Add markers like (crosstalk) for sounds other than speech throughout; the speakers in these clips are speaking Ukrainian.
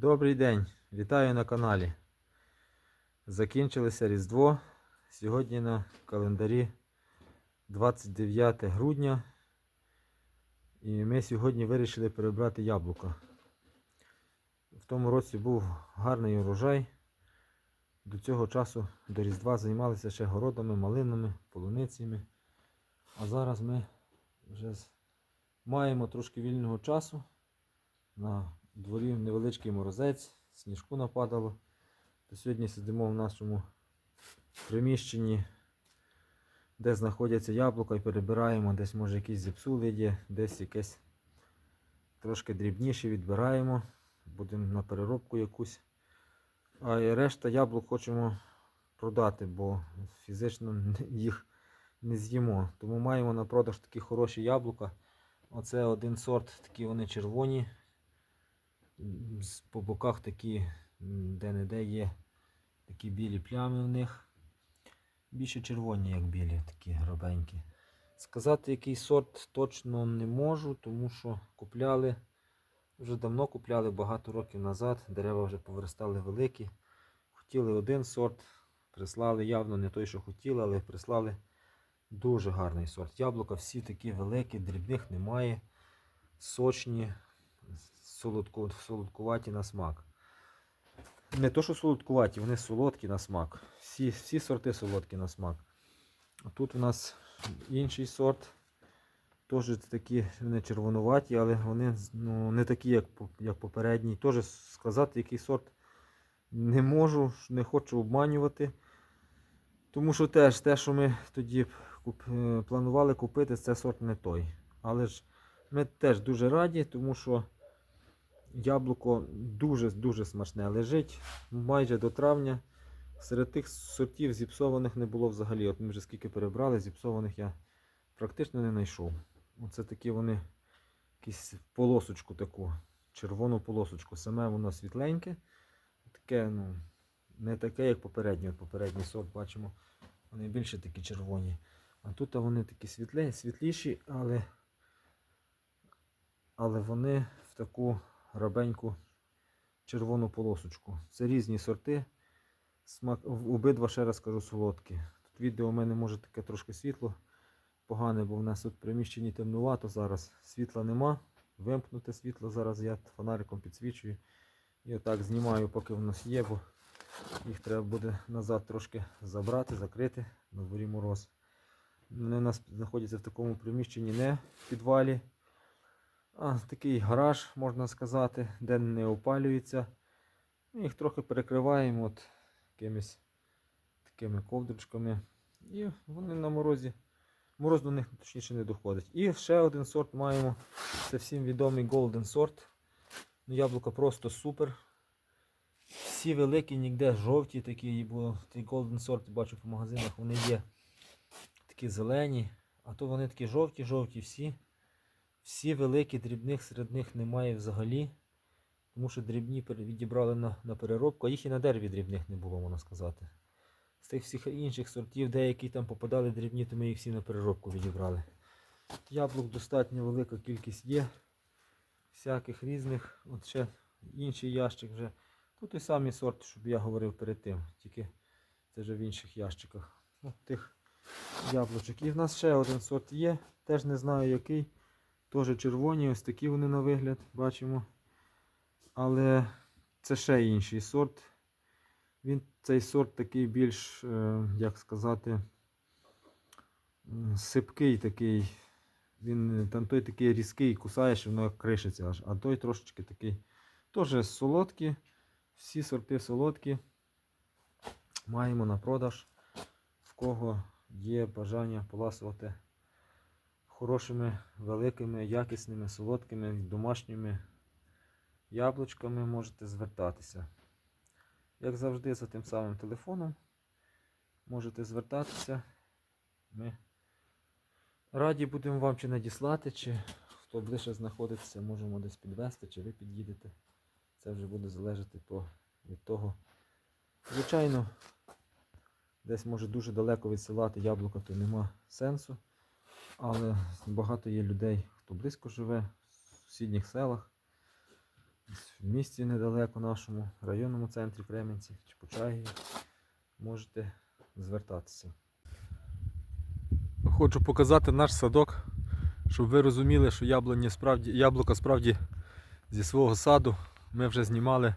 Добрий день, вітаю на каналі. Закінчилося Різдво. Сьогодні на календарі 29 грудня. І ми сьогодні вирішили перебрати яблука. В тому році був гарний урожай. До цього часу до Різдва займалися ще городами, малинами, полуницями. А зараз ми вже маємо трошки вільного часу. На дворі невеличкий морозець, сніжку нападало. То сьогодні сидимо в нашому приміщенні, де знаходяться яблука і перебираємо, десь може якісь зіпсули є, десь якесь трошки дрібніше відбираємо. Будемо на переробку якусь. А і решта яблук хочемо продати, бо фізично (laughs) їх не з'їмо. Тому маємо на продаж такі хороші яблука. Оце один сорт, такі вони червоні. По боках такі, де-не-де є такі білі плями в них. Більше червоні, як білі, такі гробенькі. Сказати, який сорт точно не можу, тому що купляли, вже давно купляли, багато років назад. Дерева вже повиростали великі. Хотіли один сорт, прислали явно не той, що хотіли, але прислали дуже гарний сорт. Яблука всі такі великі, дрібних немає, сочні, солодку, солодкуваті на смак. Не то, що солодкуваті, вони солодкі на смак. Всі, всі сорти солодкі на смак. А тут у нас інший сорт. Теж такі вони червонуваті, але вони ну, не такі, як, як попередній. Теж сказати, який сорт не можу, не хочу обманювати. Тому що теж те, що ми тоді куп, е, планували купити, це сорт не той. Але ж ми теж дуже раді, тому що яблуко дуже-дуже смачне лежить майже до травня. Серед тих сортів зіпсованих не було взагалі. От ми вже скільки перебрали, зіпсованих я практично не знайшов. Оце такі вони якісь полосочку таку, червону полосочку. Саме воно світленьке. Таке, ну, не таке, як попереднє. Попередній сорт бачимо. Вони більше такі червоні. А тут вони такі світлі, світліші, але, але вони в таку рабеньку червону полосочку. Це різні сорти. Смак, обидва, ще раз кажу, солодкі. Тут відео у мене може таке трошки світло погане, бо в нас тут в приміщенні темнувато зараз. Світла нема. Вимкнуте світло. Зараз я фонариком підсвічую. І отак знімаю, поки в нас є, бо їх треба буде назад трошки забрати, закрити. На дворі мороз. Вони у нас знаходяться в такому приміщенні не в підвалі, такий гараж, можна сказати, де не опалюється. Ми їх трохи перекриваємо от якимись такими ковдричками. І вони на морозі. Мороз до них точніше не доходить. І ще один сорт маємо. Це всім відомий Golden сорт. Ну, Яблука просто супер. Всі великі, ніде жовті такі, бо той Golden сорт бачу по магазинах, вони є такі зелені, а то вони такі жовті-жовті всі. Всі великі, дрібних серед них немає взагалі. Тому що дрібні відібрали на, на переробку, а їх і на дереві дрібних не було, можна сказати. З тих всіх інших сортів, деякі там попадали дрібні, то ми їх всі на переробку відібрали. Яблук достатньо велика кількість є. Всяких різних. От ще інший ящик вже. Тут той самий сорт, щоб я говорив перед тим. Тільки це вже в інших ящиках. Ну, тих яблучок. І в нас ще один сорт є. Теж не знаю який. Теж червоні, ось такі вони на вигляд бачимо. Але це ще інший сорт. Він цей сорт такий більш, е, як сказати, сипкий такий. Він е, там той такий різкий, кусаєш, воно кришиться аж. А той трошечки такий. Теж солодкі. Всі сорти солодкі. Маємо на продаж. В кого є бажання поласувати хорошими, великими, якісними, солодкими, домашніми яблучками можете звертатися. Як завжди, за тим самим телефоном можете звертатися. Ми раді будемо вам чи надіслати, чи хто ближче знаходиться, можемо десь підвести, чи ви під'їдете. Це вже буде залежати від того. Звичайно, десь може дуже далеко відсилати яблука, то нема сенсу. Але багато є людей, хто близько живе, в сусідніх селах. в місті недалеко нашому, районному центрі Кременці чи Почаї, можете звертатися. Хочу показати наш садок, щоб ви розуміли, що яблуні справді, яблука справді зі свого саду ми вже знімали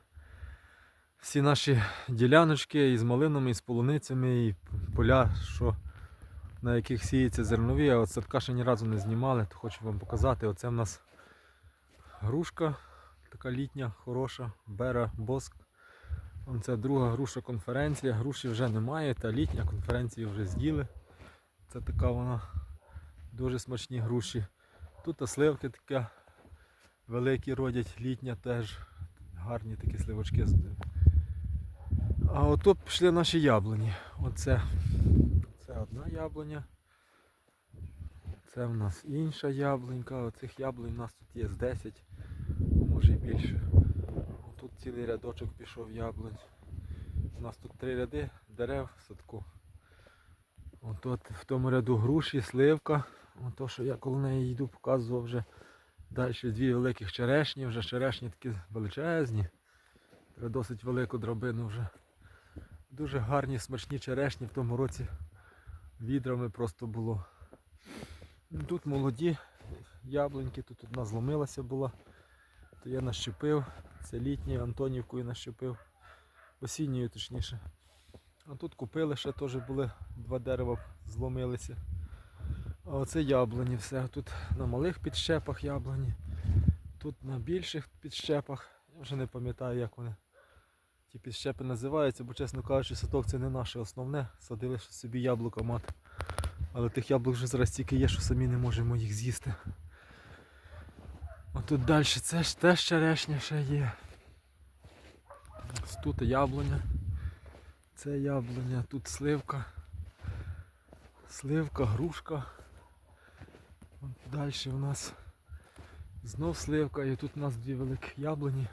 всі наші діляночки із малинами, і з полуницями, і поля, що, на яких сіється зернові, а от садка ще ні разу не знімали, то хочу вам показати. Оце в нас грушка, така літня, хороша, бера, боск. Це друга груша конференція. Груші вже немає, та літня конференцію вже з'їли. Це така вона дуже смачні груші. Тут сливки таке великі родять, літня теж. Гарні такі сливочки. А ото пішли наші яблуні. Оце це одна яблуня. Це в нас інша яблунька. Оцих яблунь у нас тут є з 10, може і більше. Тут цілий рядочок пішов яблунь. У нас тут три ряди дерев в садку. Отут в тому ряду груші, сливка. Ото, що я коли неї йду, показував вже далі дві великих черешні, вже черешні такі величезні. Досить велику драбину вже. Дуже гарні смачні черешні в тому році відрами просто було. Тут молоді яблуньки, тут одна зломилася була, то я нащепив, це літньою Антонівкою нащепив, осінньою точніше. А тут купили, ще теж були два дерева зломилися. А оце яблуні все. Тут на малих підщепах яблуні, тут на більших підщепах. Я вже не пам'ятаю, як вони ті підщепи називаються, бо чесно кажучи, садок це не наше основне. Садили собі яблука мати. Але тих яблук вже зараз тільки є, що самі не можемо їх з'їсти. А тут далі це ж теж черешня ще є. Тут яблуня. Це яблуня, тут сливка. Сливка, грушка. От Далі у нас знов сливка і тут у нас дві великі яблуні.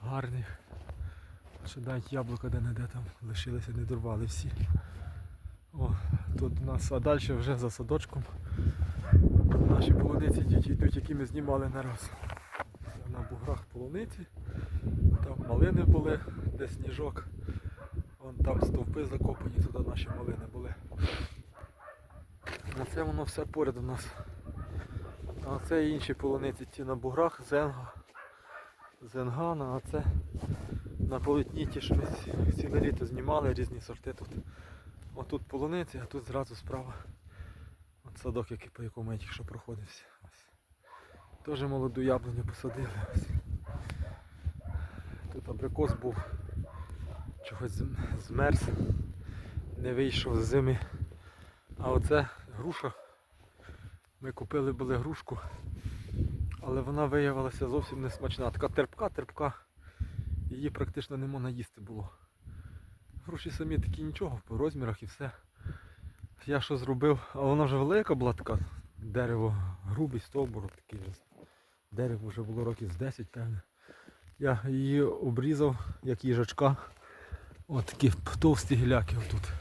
Гарні. Ще навіть яблука де-не-де там лишилися, не дорвали всі. О, тут у нас, а далі вже за садочком. Наші полуниці йдуть, які ми знімали не раз. На буграх полуниці. Там малини були, де сніжок. Вон там стовпи закопані, туди наші малини були. А це воно все поряд у нас. А це інші полуниці, ті на буграх, зенга, зенгана, а це на полотні ті, що ми ціле літо знімали, різні сорти тут. Отут полуниці, а тут зразу справа. От садок, який, по якому я тільки що проходився. Теж молоду яблуню посадили. Ось. Тут абрикос був. Чогось змерз, не вийшов з зими. А оце груша. Ми купили були грушку, але вона виявилася зовсім не смачна. Така терпка, терпка. Її практично не можна їсти було. Груші самі такі нічого, по розмірах і все. Я що зробив, а вона вже велика була така, дерево, грубий стовбур такий. вже. Дерево вже було років з 10, певне. Я її обрізав, як їжачка. От такі товсті гіляки отут.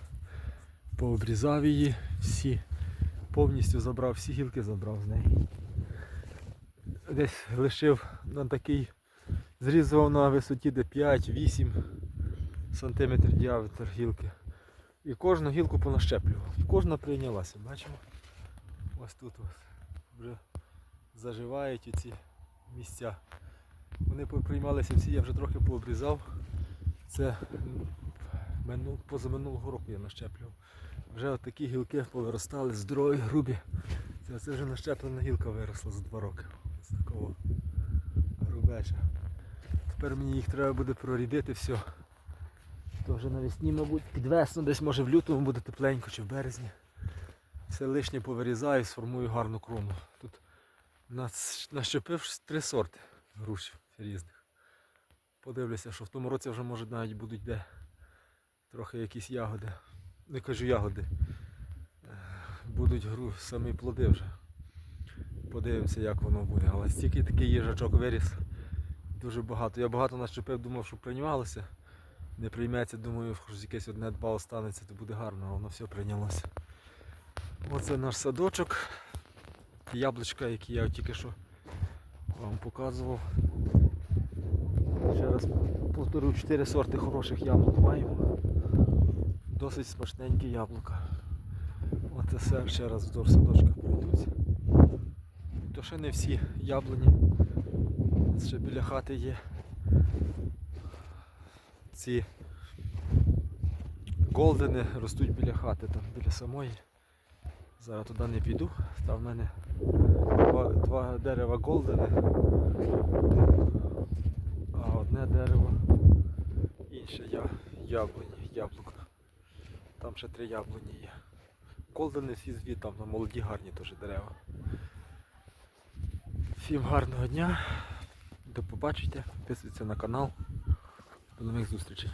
Пообрізав її всі. Повністю забрав, всі гілки забрав з неї. Десь лишив на такий, зрізав на висоті де 5-8 см діаметр гілки. І кожну гілку понащеплював. Кожна прийнялася, бачимо. Ось тут ось вже заживають ці місця. Вони приймалися всі, я вже трохи пообрізав. Це минул, позаминулого року я нащеплював. Вже от такі гілки повиростали, здорові, грубі. Це, це вже нащеплена гілка виросла за два роки. Ось такого грубеча. Тепер мені їх треба буде прорідити все. То вже навесні, мабуть, під весну, десь може в лютому буде тепленько чи в березні. Все лишнє повирізаю, сформую гарну крону. Тут нащепив три сорти грушів різних. Подивлюся, що в тому році вже може навіть будуть де трохи якісь ягоди. Не кажу ягоди. Е, Будуть гру, самі плоди вже. Подивимося, як воно буде. Але стільки такий їжачок виріс. Дуже багато. Я багато нащепив, думав, що приймалося. Не прийметься, думаю, хоч якесь одне два останеться, то буде гарно, а воно все прийнялося. Оце наш садочок. Яблучка, які я тільки що вам показував. Ще раз повторю 4 сорти хороших яблук маємо. Досить смачненькі яблука. Оце все ще раз вздовж садочка пройдусь. То ще не всі яблуні. Ще біля хати є. Ці голдени ростуть біля хати, там біля самої. Зараз туди не піду. Там в мене два, два дерева голдени, а одне дерево інше я, яблуні, яблука. Там ще три яблуні є. Голдени всі звідти, там на молоді гарні теж дерева. Всім гарного дня. До побачення. Підписуйтесь на канал. До нових зустрічей.